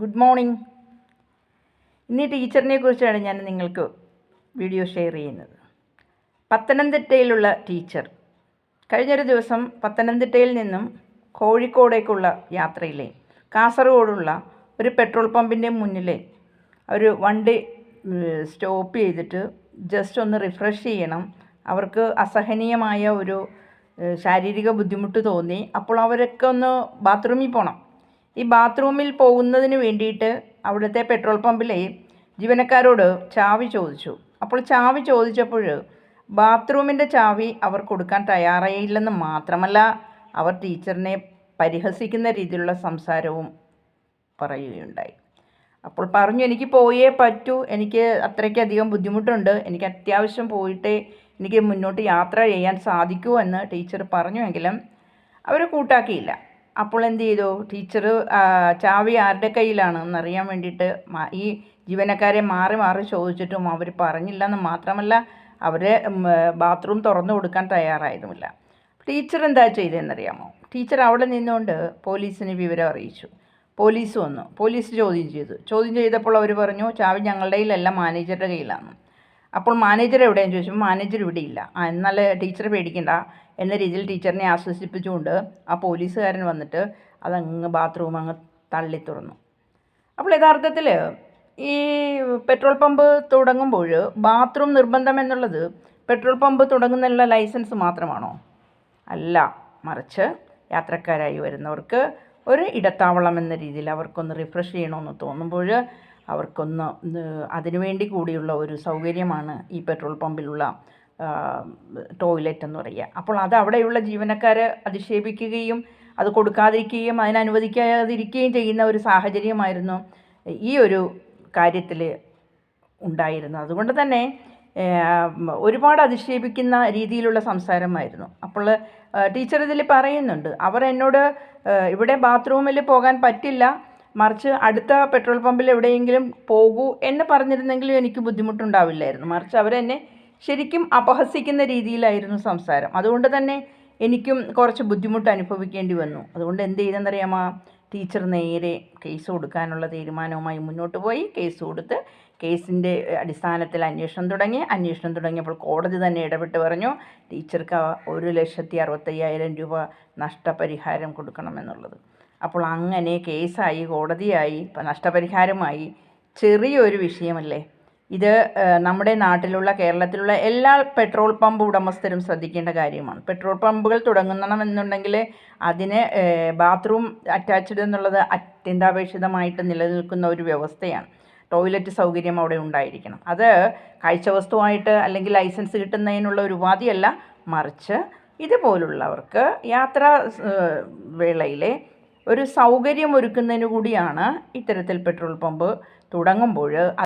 Good morning. ഇന്ന് ടീച്ചറിനെ കുറിച്ചാണ് ഞാൻ നിങ്ങൾക്ക് വീഡിയോ ഷെയർ ചെയ്യുന്നത്. പത്തനംതിട്ടയിലുള്ള ടീച്ചർ. കഴിഞ്ഞൊരു ദിവസം പത്തനംതിട്ടയിൽ നിന്നും കോഴിക്കോടേക്കുള്ള യാത്രയിലെ കാസർഗോഡുള്ള ഒരു പെട്രോൾ പമ്പിന്റെ മുന്നിലെ ഒരു വണ്ടി സ്റ്റോപ്പ് ചെയ്തിട്ട് ജസ്റ്റ് ഒന്ന് റിഫ്രഷ് ചെയ്യണം. അവർക്ക് അസഹനീയമായ ഒരു ശാരീരിക ബുദ്ധിമുട്ട് തോന്നി. അപ്പോൾ അവരൊക്കെ ഒന്ന് ബാത്റൂമിൽ പോകണം ഈ ബാത്റൂമിൽ പോകുന്നതിന് വേണ്ടിയിട്ട് അവിടുത്തെ പെട്രോൾ പമ്പിലെ ജീവനക്കാരോട് ചാവി ചോദിച്ചു. അപ്പോൾ ചാവി ചോദിച്ചപ്പോൾ ബാത്റൂമിന്റെ ചാവി അവർ കൊടുക്കാൻ തയ്യാറായില്ലെന്ന് മാത്രമല്ല അവർ ടീച്ചറിനെ പരിഹസിക്കുന്ന രീതിയിലുള്ള സംസാരവും പറയുകയുണ്ടായി. അപ്പോൾ പറഞ്ഞു എനിക്ക് പോയേ പറ്റൂ. എനിക്ക് അത്രയ്ക്കധികം ബുദ്ധിമുട്ടുണ്ട്. എനിക്ക് അത്യാവശ്യം പോയിട്ടേ എനിക്ക് മുന്നോട്ട് യാത്ര ചെയ്യാൻ സാധിക്കൂ എന്ന് ടീച്ചർ പറഞ്ഞുവെങ്കിലും അവർ കൂട്ടാക്കിയില്ല. അപ്പോൾ എന്ത് ചെയ്തു? ടീച്ചർ ചാവി ആരുടെ കയ്യിലാണ്? എന്നറിയാൻ വേണ്ടിയിട്ട് ഈ ജീവനക്കാരെ മാറി മാറി ചോദിച്ചിട്ടും അവർ പറഞ്ഞില്ലെന്ന് മാത്രമല്ല അവരെ ബാത്റൂം തുറന്നു കൊടുക്കാൻ തയ്യാറായതുമില്ല. ടീച്ചർ എന്താ ചെയ്തതെന്നറിയാമോ? ടീച്ചർ അവിടെ നിന്നുകൊണ്ട് പോലീസിന് വിവരം അറിയിച്ചു. പോലീസ് വന്നു. പോലീസ് ചോദ്യം ചെയ്തു. ചോദ്യം ചെയ്തപ്പോൾ അവർ പറഞ്ഞു ചാവി ഞങ്ങളുടെ കയ്യിലല്ല മാനേജറുടെ കയ്യിലാണ്. അപ്പോൾ മാനേജർ എവിടെയെന്ന് ചോദിച്ചപ്പോൾ മാനേജർ ഇവിടെ ഇല്ല. എന്നാൽ ടീച്ചർ പേടിക്കണ്ട. എന്ന രീതിയിൽ ടീച്ചറിനെ ആശ്വസിപ്പിച്ചുകൊണ്ട് ആ പോലീസുകാരൻ വന്നിട്ട് അതങ്ങ് ബാത്റൂം അങ്ങ് തള്ളി തുറന്നു. അപ്പോൾ യഥാർത്ഥത്തിൽ ഈ പെട്രോൾ പമ്പ് തുടങ്ങുമ്പോൾ ബാത്റൂം നിർബന്ധം എന്നുള്ളത് പെട്രോൾ പമ്പ് തുടങ്ങുന്നതിനുള്ള ലൈസൻസ് മാത്രമാണോ? അല്ല. മറിച്ച് യാത്രക്കാരായി വരുന്നവർക്ക് ഒരു ഇടത്താവളം എന്ന രീതിയിൽ അവർക്കൊന്ന് റിഫ്രഷ് ചെയ്യണമെന്ന് തോന്നുമ്പോൾ അവർക്കൊന്ന് അതിനുവേണ്ടി കൂടിയുള്ള ഒരു സൗകര്യമാണ് ഈ പെട്രോൾ പമ്പിലുള്ള ടോയ്ലറ്റ് എന്ന് പറയുക. അപ്പോൾ അത് അവിടെയുള്ള ജീവനക്കാരെ അധിക്ഷേപിക്കുകയും അത് കൊടുക്കാതിരിക്കുകയും അതിനനുവദിക്കാതിരിക്കുകയും ചെയ്യുന്ന ഒരു സാഹചര്യമായിരുന്നു ഈ ഒരു കാര്യത്തിൽ ഉണ്ടായിരുന്നത്. അതുകൊണ്ട് തന്നെ ഒരുപാട് അധിക്ഷേപിക്കുന്ന രീതിയിലുള്ള സംസാരമായിരുന്നു. അപ്പോൾ ടീച്ചർ ഇതിൽ പറയുന്നുണ്ട് അവർ എന്നോട് ഇവിടെ ബാത്റൂമിൽ പോകാൻ പറ്റില്ല മറിച്ച് അടുത്ത പെട്രോൾ പമ്പിൽ എവിടെയെങ്കിലും പോകൂ എന്ന് പറഞ്ഞിരുന്നെങ്കിലും എനിക്ക് ബുദ്ധിമുട്ടുണ്ടാവില്ലായിരുന്നു. മറിച്ച് അവരെന്നെ ശരിക്കും അപഹസിക്കുന്ന രീതിയിലായിരുന്നു സംസാരം. അതുകൊണ്ട് തന്നെ എനിക്കും കുറച്ച് ബുദ്ധിമുട്ട് അനുഭവിക്കേണ്ടി വന്നു. അതുകൊണ്ട് എന്ത് ചെയ്തെന്നറിയാമോ? ടീച്ചർ നേരെ കേസ് കൊടുക്കാനുള്ള തീരുമാനവുമായി മുന്നോട്ട് പോയി. കേസ് കൊടുത്ത് കേസിന്റെ അടിസ്ഥാനത്തിൽ അന്വേഷണം തുടങ്ങി. അന്വേഷണം തുടങ്ങിയപ്പോൾ കോടതി തന്നെ ഇടപെട്ട് പറഞ്ഞു ടീച്ചർക്ക് ഒരു ലക്ഷത്തി അറുപത്തയ്യായിരം രൂപ നഷ്ടപരിഹാരം കൊടുക്കണമെന്നുള്ളത്. അപ്പോൾ അങ്ങനെ കേസായി കോടതിയായി നഷ്ടപരിഹാരമായി. ചെറിയൊരു വിഷയമല്ലേ? ഇത് നമ്മുടെ നാട്ടിലുള്ള കേരളത്തിലുള്ള എല്ലാ പെട്രോൾ പമ്പ് ഉടമസ്ഥരും ശ്രദ്ധിക്കേണ്ട കാര്യമാണ്. പെട്രോൾ പമ്പുകൾ തുടങ്ങണമെന്നുണ്ടെങ്കിൽ അതിന് ബാത്റൂം അറ്റാച്ച്ഡ് എന്നുള്ളത് അത്യന്താപേക്ഷിതമായിട്ട് നിലനിൽക്കുന്ന ഒരു വ്യവസ്ഥയാണ്. ടോയ്ലറ്റ് സൗകര്യം അവിടെ ഉണ്ടായിരിക്കണം. അത് കാഴ്ച വസ്തുവായിട്ട് അല്ലെങ്കിൽ ലൈസൻസ് കിട്ടുന്നതിനുള്ള ഒരു ഉപാധിയല്ല. മറിച്ച് ഇതുപോലുള്ളവർക്ക് യാത്രാ വേളയിലെ ഒരു സൗകര്യം ഒരുക്കുന്നതിന് കൂടിയാണ് ഇത്തരത്തിൽ പെട്രോൾ പമ്പ് തുടങ്ങുമ്പോൾ